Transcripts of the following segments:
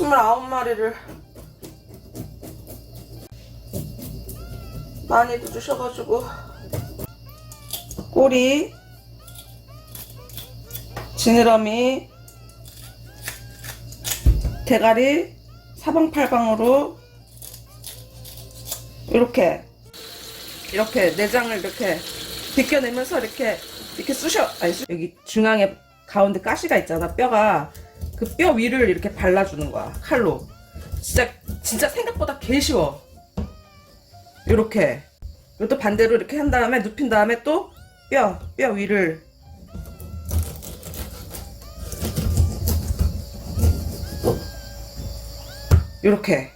29마리를 많이도 주셔가지고 꼬리 지느러미 대가리 사방팔방으로 이렇게 이렇게 내장을 이렇게 벗겨내면서 이렇게 이렇게 쑤셔 아니 쑤- 여기 중앙에 가운데 가시가 있잖아 뼈가 그 뼈 위를 이렇게 발라주는 거야 칼로. 진짜 진짜 생각보다 개 쉬워. 이렇게. 이것도 반대로 이렇게 한 다음에 눕힌 다음에 또 뼈 뼈 위를. 이렇게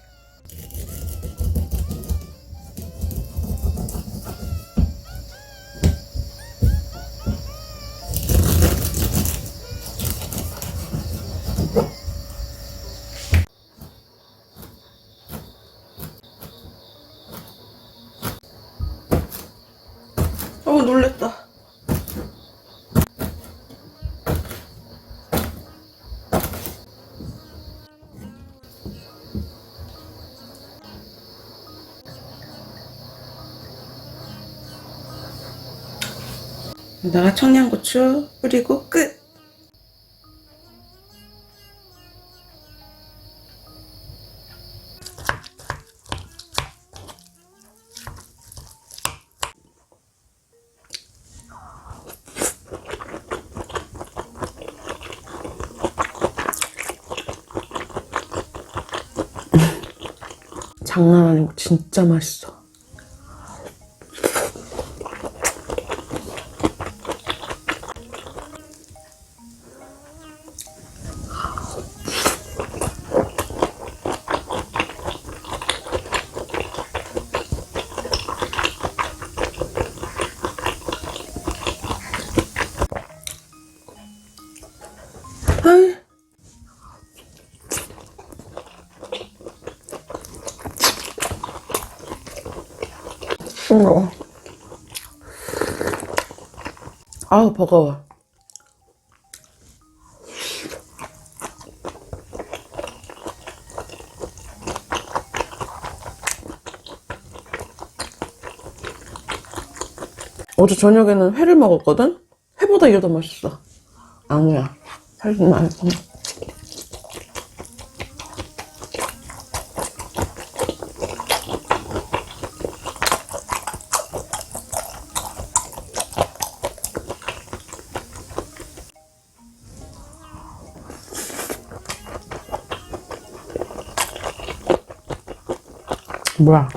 어 놀랬다. 여기다가 청양고추 뿌리고 끝. 장난 아니고 진짜 맛있어. 싱거워. 아우, 버거워. 어제 저녁에는 회를 먹었거든? 회보다 이게 더 맛있어. 아니야. 살지 말고. 不辣